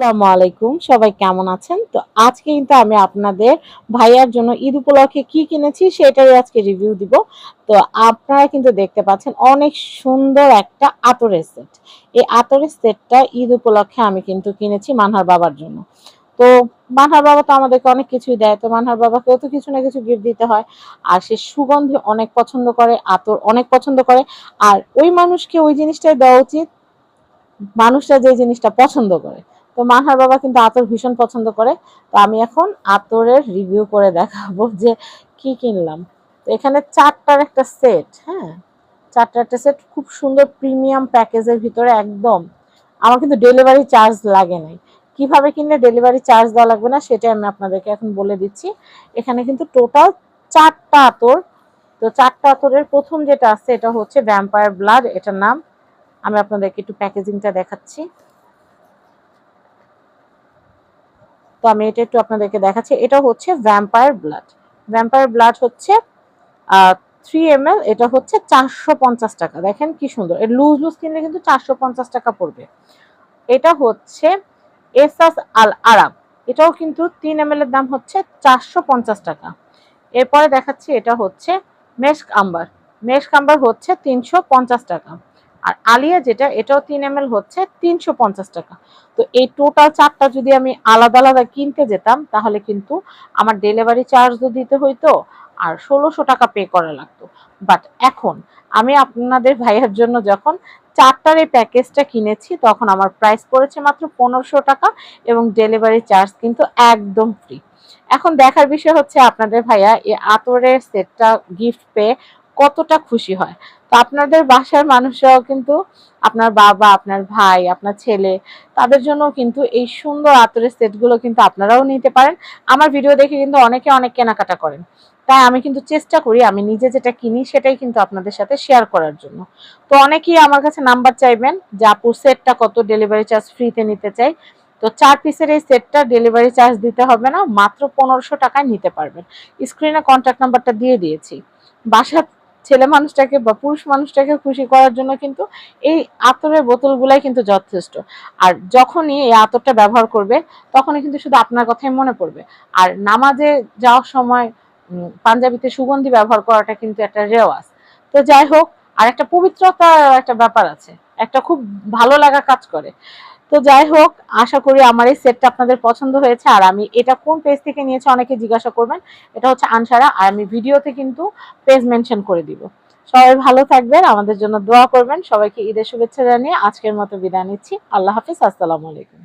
আসসালামু আলাইকুম। সবাই কেমন আছেন? তো আজকে কিন্তু আমি আপনাদের ভাইয়ার জন্য ঈদ উপলক্ষে কি কিনেছি সেটাই আজকে রিভিউ দিব। তো আপনারা কিন্তু দেখতে পাচ্ছেন অনেক সুন্দর একটা আতরের সেট এই আতরের সেটটা ঈদ উপলক্ষে আমি কিন্তু কিনেছি মানহার বাবার জন্য। তো মানহার বাবা তো আমাদেরকে অনেক কিছুই দেয়। তো মানহার বাবাকেও তো কিছু না কিছু গিফট দিতে হয়। আর সে সুগন্ধি অনেক পছন্দ করে, আতর অনেক পছন্দ করে। আর ওই মানুষকে ওই জিনিসটাই দেওয়া উচিত। মানুষরা যে জিনিসটা পছন্দ করে। তো মানহার বাবা কিন্তু আতর ভীষণ পছন্দ করে। তো আমি এখন আতরের রিভিউ করে দেখাবো যে কি কিনলাম। তো এখানে চারটার একটা সেট হ্যাঁ? চারটার একটা সেট খুব সুন্দর প্রিমিয়াম প্যাকেজের ভিতরে একদম। আমার কিন্তু ডেলিভারি চার্জ লাগে নাই। কীভাবে কিনলে ডেলিভারি চার্জ দেওয়া লাগবে না সেটাই আমি আপনাদেরকে এখন বলে দিচ্ছি। এখানে কিন্তু টোটাল চারটা আতর। তো চারটা আতরের প্রথম যেটা আছে, এটা হচ্ছে ভ্যাম্পায়ার ব্লাড এটার নাম। আমি আপনাদেরকে একটু প্যাকেজিংটা দেখাচ্ছি। তো আমি এটা একটু আপনাদেরকে দেখাচ্ছি। এটা হচ্ছে ভ্যাম্পায়ার ব্লাড ভ্যাম্পায়ার ব্লাড হচ্ছে থ্রি এম এটা হচ্ছে চারশো পঞ্চাশ টাকা। দেখেন কি সুন্দর। এর লুজ লুজ কিনলে কিন্তু চারশো পঞ্চাশ টাকা পড়বে। এটা হচ্ছে এসাস আল আরাব এটাও কিন্তু তিন এম এর দাম হচ্ছে চারশো পঞ্চাশ টাকা। এরপরে দেখাচ্ছি, এটা হচ্ছে মেস্ক আম্বার মেস্ক আম্বার হচ্ছে তিনশো পঞ্চাশ টাকা। আর আলিয়া যেটা, এটাও তিন এম হচ্ছে তিনশো পঞ্চাশ টাকা। তো এই টোটাল চারটা যদি আমি আলাদা আলাদা কিনতে যেতাম, তাহলে কিন্তু আমার ডেলিভারি চার্জও দিতে হইতো আর ষোলোশো টাকা পে করা লাগতো। বাট এখন আমি আপনাদের ভাইয়ের জন্য যখন চারটার এই প্যাকেজটা কিনেছি, তখন আমার প্রাইস পড়েছে মাত্র পনেরোশো টাকা এবং ডেলিভারি চার্জ কিন্তু একদম ফ্রি এখন দেখার বিষয় হচ্ছে আপনাদের ভাইয়া, এই আতরের সেটটা গিফট পেয়ে কতটা খুশি হয়। তো আপনাদের বাসার মানুষরাও কিন্তু আপনার বাবা, আপনার ভাই, আপনার ছেলে, তাদের জন্য কিন্তু এই সুন্দর আতরের সেটগুলো কিন্তু আপনারাও নিতে পারেন। আমার ভিডিও দেখে কিন্তু অনেকে অনেক কেনাকাটা করেন। তাই আমি কিন্তু চেষ্টা করি আমি নিজে যেটা কিনি সেটাই কিন্তু আপনাদের সাথে শেয়ার করার জন্য। তো অনেকেই আমার কাছে নাম্বার চাইবেন যে আপুর সেটটা কত ডেলিভারি চার্জ ফ্রিতে নিতে চাই? তো চার পিসের এই সেটটা ডেলিভারি চার্জ দিতে হবে না, মাত্র পনেরোশো টাকায় নিতে পারবেন। স্ক্রিনে কন্ট্যাক্ট নাম্বারটা দিয়ে দিয়েছি। বাসা ছেলে মানুষটাকে বা পুরুষ মানুষটাকে খুশি করার জন্য কিন্তু এই আতরের বোতলগুলাই কিন্তু যথেষ্ট। আর যখনই এই আতরটা ব্যবহার করবে, তখনই কিন্তু শুধু আপনার কথাই মনে পড়বে। আর নামাজে যাওয়ার সময় পাঞ্জাবিতে সুগন্ধি ব্যবহার করাটা কিন্তু একটা রেওয়াজ। তো যাই হোক, আর একটা পবিত্রতার একটা ব্যাপার আছে। একটা খুব ভালো লাগা কাজ করে। তো যাই হোক, আশা করি আমার এই সেটটা আপনাদের পছন্দ হয়েছে। আর আমি এটা কোন পেজ থেকে নিয়েছে অনেকে জিজ্ঞাসা করবেন, এটা হচ্ছে আনসারা। আর আমি ভিডিওতে কিন্তু পেজ মেনশন করে দিব। সবাই ভালো থাকবেন, আমাদের জন্য দোয়া করবেন। সবাইকে ঈদের শুভেচ্ছা জানিয়ে আজকের মতো বিদায় নিচ্ছি। আল্লাহ হাফিজ, আসসালামু আলাইকুম।